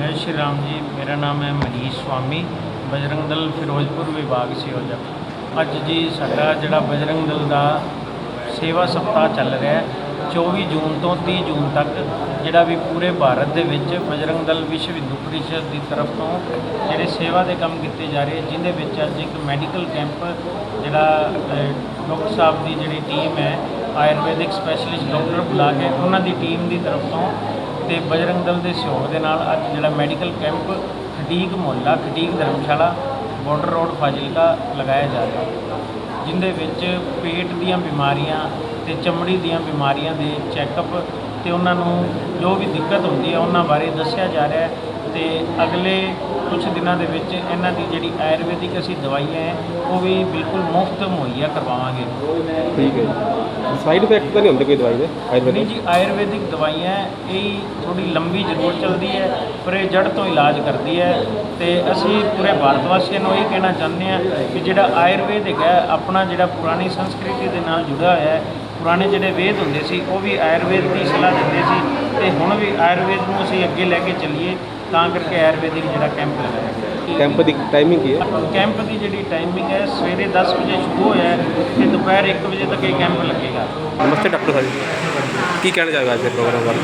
ਜੈ ਸ਼੍ਰੀ ਰਾਮ ਜੀ, ਮੇਰਾ ਨਾਮ ਹੈ ਮਨੀਸ਼ ਸਵਾਮੀ, ਬਜਰੰਗ ਦਲ ਫਿਰੋਜ਼ਪੁਰ ਵਿਭਾਗ ਸਿਓਜਾ ਅੱਜ ਜੀ ਸਾਡਾ ਜਿਹੜਾ ਬਜਰੰਗ ਦਲ ਦਾ ਸੇਵਾ ਸਪਤਾਹ ਚੱਲ ਰਿਹਾ ਹੈ 24 ਜੂਨ ਤੋਂ 30 ਜੂਨ ਤੱਕ, ਜਿਹੜਾ ਵੀ ਪੂਰੇ ਭਾਰਤ ਦੇ ਵਿੱਚ ਬਜਰੰਗ ਦਲ ਵਿਸ਼ਵ ਹਿੰਦੂ ਪਰਿਸ਼ਦ ਦੀ ਤਰਫ ਤੋਂ ਜਿਹੜੇ ਸੇਵਾ ਦੇ ਕੰਮ ਕੀਤੇ ਜਾ ਰਹੇ ਜਿਨ੍ਹਾਂ ਵਿੱਚ ਅੱਜ ਇੱਕ ਮੈਡੀਕਲ ਕੈਂਪ, ਜਿਹੜਾ ਡਾਕਟਰ ਸਾਹਿਬ ਦੀ ਜਿਹੜੀ ਟੀਮ ਹੈ, ਆਯੁਰਵੈਦਿਕ ਸਪੈਸ਼ਲਿਸਟ ਡਾਕਟਰ ਬੁਲਾ ਕੇ ਉਹਨਾਂ ਦੀ ਟੀਮ ਦੀ ਤਰਫ ਤੋਂ ਤੇ ਬਜਰੰਗ ਦਲ ਦੇ ਸਹਿਯੋਗ ਦੇ ਨਾਲ ਅੱਜ ਜਿਹੜਾ ਮੈਡੀਕਲ ਕੈਂਪ ਖਟੀਕ ਮੁਹੱਲਾ, ਖਟੀਕ ਧਰਮਸ਼ਾਲਾ ਬਾਰਡਰ ਰੋਡ ਫਾਜ਼ਿਲਕਾ ਲਗਾਇਆ ਜਾ ਰਿਹਾ ਹੈ, ਜਿੰਦੇ ਵਿੱਚ ਪੇਟ ਦੀਆਂ ਬਿਮਾਰੀਆਂ ਤੇ ਚਮੜੀ ਦੀਆਂ ਬਿਮਾਰੀਆਂ ਦੇ ਚੈੱਕਅਪ ਤੇ ਉਹਨਾਂ ਨੂੰ ਜੋ ਵੀ ਦਿੱਕਤ ਹੁੰਦੀ ਹੈ ਉਹਨਾਂ ਬਾਰੇ ਦੱਸਿਆ ਜਾ ਰਿਹਾ ਹੈ। ਤੇ ਅਗਲੇ ਕੁਝ ਦਿਨਾਂ ਦੇ ਵਿੱਚ ਇਹਨਾਂ ਦੀ ਜਿਹੜੀ ਆਯੁਰਵੈਦਿਕ ਅਸੀਂ ਦਵਾਈਆਂ ਹੈ ਉਹ ਵੀ ਬਿਲਕੁਲ ਮੁਫਤ ਮੁਹੱਈਆ ਕਰਵਾਵਾਂਗੇ। ਠੀਕ ਹੈ ਸਾਈਡ ਇਫੈਕਟ ਤਾਂ ਨਹੀਂ ਹੁੰਦੇ ਕੋਈ ਦਵਾਈ ਦੇ ਆਯੁਰਵੈਦਿਕ? ਜੀ ਆਯੁਰਵੈਦਿਕ ਦਵਾਈਆਂ ਇਹ ਥੋੜੀ ਲੰਬੀ ਜ਼ਰੂਰ ਚੱਲਦੀ ਹੈ ਪਰ ਇਹ ਜੜ ਤੋਂ ਇਲਾਜ ਕਰਦੀ ਹੈ ਤੇ ਅਸੀਂ ਪੂਰੇ ਭਾਰਤ ਵਾਸੀਆਂ ਨੂੰ ਇਹ ਕਹਿਣਾ ਚਾਹੁੰਦੇ ਹਾਂ ਕਿ ਜਿਹੜਾ ਆਯੁਰਵੈਦਿਕ ਹੈ ਆਪਣਾ ਜਿਹੜਾ ਪੁਰਾਣੀ ਸੰਸਕ੍ਰਿਤੀ ਦੇ ਨਾਲ ਜੁੜਿਆ ਹੋਇਆ ਹੈ ਪੁਰਾਣੇ ਜਿਹੜੇ ਵੇਦ ਹੁੰਦੇ ਸੀ ਉਹ ਵੀ ਆਯੁਰਵੇਦ ਦੀ ਸਲਾਹ ਦਿੰਦੇ ਸੀ ਤੇ ਹੁਣ ਵੀ ਆਯੁਰਵੇਦ ਨੂੰ ਅਸੀਂ ਅੱਗੇ ਲੈ ਕੇ ਚੱਲੀਏ ਤਾਂ ਕਰਕੇ ਆਯੁਰਵੈਦਿਕ ਜਿਹੜਾ ਕੈਂਪ ਲਗਾਇਆ ਗਿਆ। ਕੈਂਪ ਦੀ ਟਾਈਮਿੰਗ ਕੀ ਹੈ? ਕੈਂਪ ਦੀ ਜਿਹੜੀ ਟਾਈਮਿੰਗ ਹੈ ਸਵੇਰੇ 10 ਵਜੇ ਸ਼ੁਰੂ ਹੋਇਆ ਹੈ ਤੇ ਦੁਪਹਿਰ 1 ਵਜੇ ਤੱਕ ਇਹ ਕੈਂਪ ਲੱਗੇਗਾ। ਨਮਸਤੇ ਡਾਕਟਰ ਸਾਹਿਬ ਕੀ ਕਹਿਣਾ ਚਾਹੋਗੇ ਅੱਜ ਦੇ ਪ੍ਰੋਗਰਾਮ ਬਾਰੇ?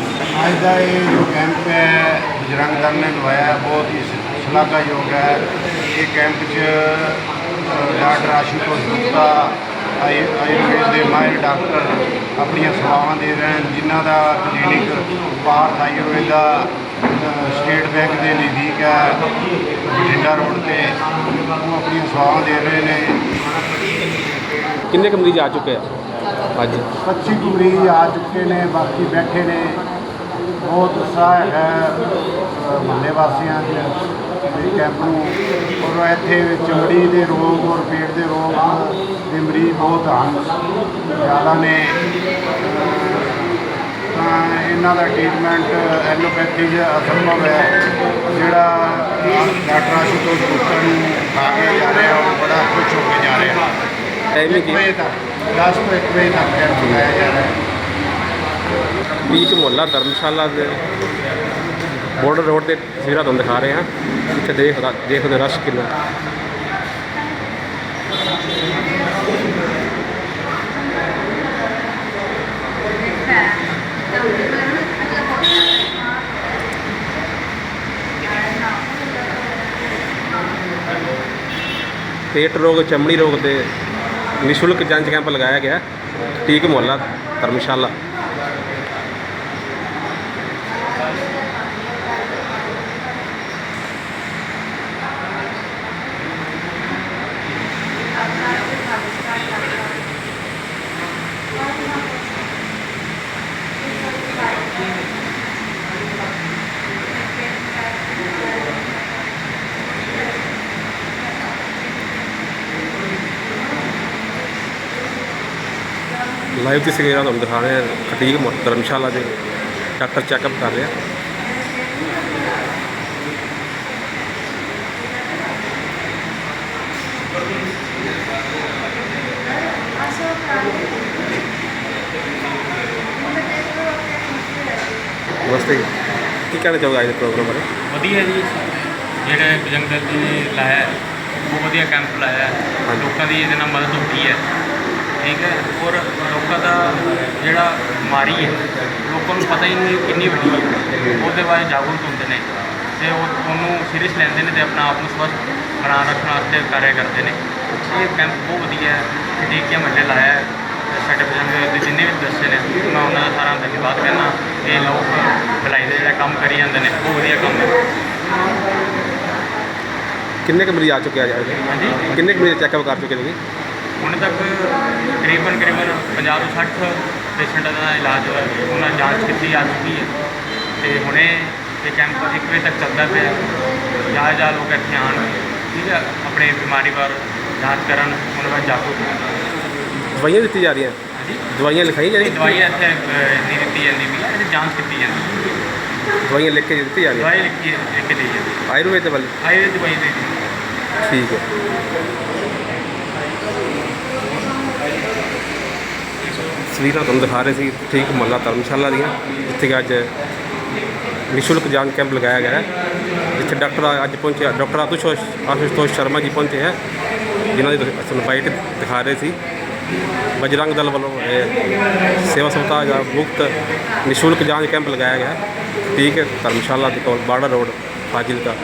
ਅੱਜ ਦਾ ਇਹ ਜੋ ਕੈਂਪ ਹੈ ਬਜਰੰਗ ਦਲ ਨੇ ਲਵਾਇਆ ਹੈ, ਬਹੁਤ ਹੀ ਸ਼ਲਾਘਾਯੋਗ ਹੈ। ਇਹ ਕੈਂਪ 'ਚ ਡਾਕਟਰ ਆਸ਼ੂਤੋਸ਼ ਗੁਪਤਾ ਆਯੁ ਆਯੁਰਵੇਦ ਦੇ ਮਾਹਿਰ ਡਾਕਟਰ ਆਪਣੀਆਂ ਸੇਵਾਵਾਂ ਦੇ ਰਹੇ ਹਨ ਜਿਨ੍ਹਾਂ ਦਾ ਕਲੀਨਿਕ ਭਾਰਤ ਆਯੁਰਵੇਦਾ ਅ, ਸਟੇਟ ਬੈਂਕ ਦੇ ਨਜ਼ਦੀਕ ਹੈ ਬਠਿੰਡਾ ਰੋਡ ਤੇ ਉਹ ਆਪਣੀਆਂ ਸੇਵਾਵਾਂ ਦੇ ਰਹੇ ਨੇ। ਕਿੰਨੇ ਕੁ ਮਰੀਜ਼ ਆ ਚੁੱਕੇ ਆ? ਅੱਜ। 25 ਕੁ ਮਰੀਜ਼ ਆ ਚੁੱਕੇ ਨੇ ਬਾਕੀ ਬੈਠੇ ਨੇ। ਬਹੁਤ ਉਤਸ਼ਾਹ ਹੈ ਮਹੱਲੇ ਵਾਸੀਆਂ ਦੇ ਕੈਂਪ ਨੂੰ ਔਰ ਇੱਥੇ ਚਮੜੀ ਦੇ ਰੋਗ ਔਰ ਪੇਟ ਦੇ ਰੋਗ ਦੇ ਮਰੀਜ਼ ਬਹੁਤ ਹਨ। ਜ਼ਿਆਦਾ ਨੇ। ਤਾਂ ਇਹਨਾਂ ਦਾ ਟ੍ਰੀਟਮੈਂਟ ਐਲੋਪੈਥੀ 'ਚ ਅਸੰਭਵ ਹੈ। ਜਿਹੜਾ ਡਾਕਟਰ ਆਸ਼ੂਤੋਸ਼ ਗੁਪਤਾ ਨੂੰ ਆ ਕੇ ਜਾ ਰਿਹਾ ਉਹ ਬੜਾ ਖੁਸ਼ ਹੋ ਕੇ ਜਾ ਰਿਹਾ। ਟਾਈਮਿੰਗ ਇੱਕ ਕੀ ਵਜੇ ਤੱਕ 10 ਤੋਂ 1 ਵਜੇ ਤੱਕ ਕੈਂਪ ਲਗਾਇਆ ਜਾ ਰਿਹਾ। ਹੈ ਪੀਕ ਮੁਹੱਲਾ ਧਰਮਸ਼ਾਲਾ ਦੇ ਬਾਰਡਰ ਰੋਡ ਤੇ ਤਸਵੀਰਾਂ ਤੁਹਾਨੂੰ ਦਿਖਾ ਰਹੇ ਹਾਂ। ਇੱਥੇ ਦੇਖ ਦੇਖਦੇ ਰਸ਼ ਕਿੰਨਾ। ਪੇਟ ਰੋਗ, ਚਮੜੀ ਰੋਗ ਦੇ ਨਿਸ਼ੁਲਕ ਜਾਂਚ ਕੈਂਪ ਲਗਾਇਆ ਗਿਆ। ਟੀਕ ਮੁਹੱਲਾ ਧਰਮਸ਼ਾਲਾ। ਲਾਈਵ ਤਸਵੀਰਾਂ ਤੁਹਾਨੂੰ ਦਿਖਾ ਰਹੇ ਹਾਂ ਖਟੀਕ ਧਰਮਸ਼ਾਲਾ ਦੇ ਡਾਕਟਰ ਚੈੱਕਅਪ ਕਰ ਰਿਹਾ। ਨਮਸਤੇ ਕੀ ਕਹਿਣਾ ਚਾਹੋਗੇ ਅੱਜ ਦੇ ਪ੍ਰੋਗਰਾਮ ਬਾਰੇ? ਵਧੀਆ ਜੀ। ਜਿਹੜੇ ਬਜਰੰਗ ਦਲ ਜੀ ਨੇ ਲਾਇਆ ਹੈ, ਬਹੁਤ ਵਧੀਆ ਕੈਂਪ ਲਾਇਆ। ਹੈ। ਲੋਕਾਂ ਦੀ ਇਹਦੇ ਨਾਲ ਮਦਦ ਹੁੰਦੀ ਹੈ। ਠੀਕ ਹੈ ਔਰ ਲੋਕਾਂ ਦਾ ਜਿਹੜਾ ਬਿਮਾਰੀ ਹੈ ਲੋਕਾਂ ਨੂੰ ਪਤਾ ਹੀ ਨਹੀਂ ਕਿੰਨੀ ਵੱਡੀ ਹੈ। ਉਹਦੇ ਬਾਰੇ ਜਾਗਰੂਕ ਹੁੰਦੇ ਨੇ ਤੇ ਉਹ ਉਹਨੂੰ ਸੀਰੀਅਸ ਲੈਂਦੇ ਨੇ ਤੇ ਆਪਣਾ ਆਪ ਨੂੰ ਸਵਸਥ ਬਣਾ ਰੱਖਣ ਵਾਸਤੇ ਕਾਰਜ ਕਰਦੇ ਨੇ। ਇਹ ਕੈਂਪ ਬਹੁਤ ਵਧੀਆ ਹੈ ਹੈ ਮੱਲੇ ਲਾਇਆ ਹੈ। ਸਾਡੇ ਬਜਰੰਗ ਦੇ ਜਿੰਨੇ ਵੀ ਦੱਸੇ ਨੇ ਮੈਂ ਉਹਨਾਂ ਦਾ ਸਾਰਾ ਧੰਨਵਾਦ ਕਰਨਾ। ਇਹ ਲੋਕ ਭਲਾਈ ਦਾ ਜਿਹੜਾ ਕੰਮ ਕਰੀ ਜਾਂਦੇ ਨੇ ਬਹੁਤ ਵਧੀਆ ਕੰਮ ਹੈ। ਕਿੰਨੇ ਕੁ ਮਰੀਜ਼ ਆ ਚੁੱਕੇ ਆ ਹਾਂਜੀ? ਕਿੰਨੇ ਕੁ ਮਰੀਜ਼ ਚੈੱਕਅਪ ਕਰ ਚੁੱਕੇ ਤੁਸੀਂ ਹੁਣ ਤੱਕ ਤਕਰੀਬਨ ਤਕਰੀਬਨ 50 ਤੋਂ 60 ਪੇਸ਼ੈਂਟਾਂ ਦਾ ਇਲਾਜ ਹੋਇਆ ਹੈ। ਉਹਨਾਂ ਦੀ ਜਾਂਚ ਕੀਤੀ ਜਾ ਚੁੱਕੀ ਹੈ। ਤੇ ਹੁਣੇ ਇਹ ਕੈਂਪ ਇੱਕ ਵਜੇ ਤੱਕ ਚੱਲਦਾ ਪਿਆ ਜਾ ਜਾ ਲੋਕ ਇੱਥੇ ਆਉਣ। ਠੀਕ ਹੈ? ਆਪਣੇ ਬਿਮਾਰੀ ਬਾਰੇ ਜਾਂਚ ਕਰਨ ਉਹਨਾਂ ਬਾਰੇ ਜਾਗਰੂਕ ਦਵਾਈਆਂ ਦਿੱਤੀ ਜਾ ਰਹੀਆਂ? ਹਾਂਜੀ। ਦਵਾਈਆਂ ਲਿਖਾਈਆਂ ਜਾ ਇਹ ਰਹੀਆਂ? ਦਵਾਈ ਇੱਥੇ ਨਹੀਂ ਦਿੱਤੀ ਜਾਂਦੀ ਵੀ ਇਹਦੀ ਜਾਂਚ ਕੀਤੀ ਜਾਂਦੀ। ਦਵਾਈਆਂ ਲਿਖ ਕੇ ਦਿੱਤੀ ਜਾ ਰਹੀਆਂ? ਦਵਾਈ ਲਿਖ ਕੇ ਦੇਈ ਜਾਂਦੀ। ਆਯੁਰਵੇਦ ਦੇ ਵੱਲ? ਆਯੁਰਵੇਦ ਦਵਾਈ ਦੇ ਦਿੱਤੀ ਠੀਕ ਹੈ। ਤਸਵੀਰਾਂ ਤੁਹਾਨੂੰ ਦਿਖਾ ਰਹੇ ਸੀ, ਠੀਕ ਮੁਹੱਲਾ ਧਰਮਸ਼ਾਲਾ ਦੀਆਂ, ਜਿੱਥੇ ਕਿ ਅੱਜ ਨਿਸ਼ੁਲਕ ਜਾਂਚ ਕੈਂਪ ਲਗਾਇਆ ਗਿਆ ਹੈ, ਜਿੱਥੇ ਡਾਕਟਰ ਅੱਜ ਪਹੁੰਚੇ ਡਾਕਟਰ ਆਸ਼ੂਤੋਸ਼ ਆਸ਼ੂਤੋਸ਼ ਸ਼ਰਮਾ ਜੀ ਪਹੁੰਚੇ ਹੈ, ਜਿਨ੍ਹਾਂ ਦੀ ਤੁਹਾਨੂੰ ਬਾਈਟ ਦਿਖਾ ਰਹੇ ਸੀ। ਬਜਰੰਗ ਦਲ ਵੱਲੋਂ, ਇਹ, ਸੇਵਾ ਸਪਤਾਹ ਜਾਂ ਮੁਫਤ ਨਿਸ਼ੁਲਕ ਜਾਂਚ ਕੈਂਪ ਲਗਾਇਆ ਗਿਆ ਠੀਕ ਹੈ, ਧਰਮਸ਼ਾਲਾ ਦੇ ਕੋਲ ਬਾੜਾ ਰੋਡ, ਫਾਜ਼ਿਲਕਾ।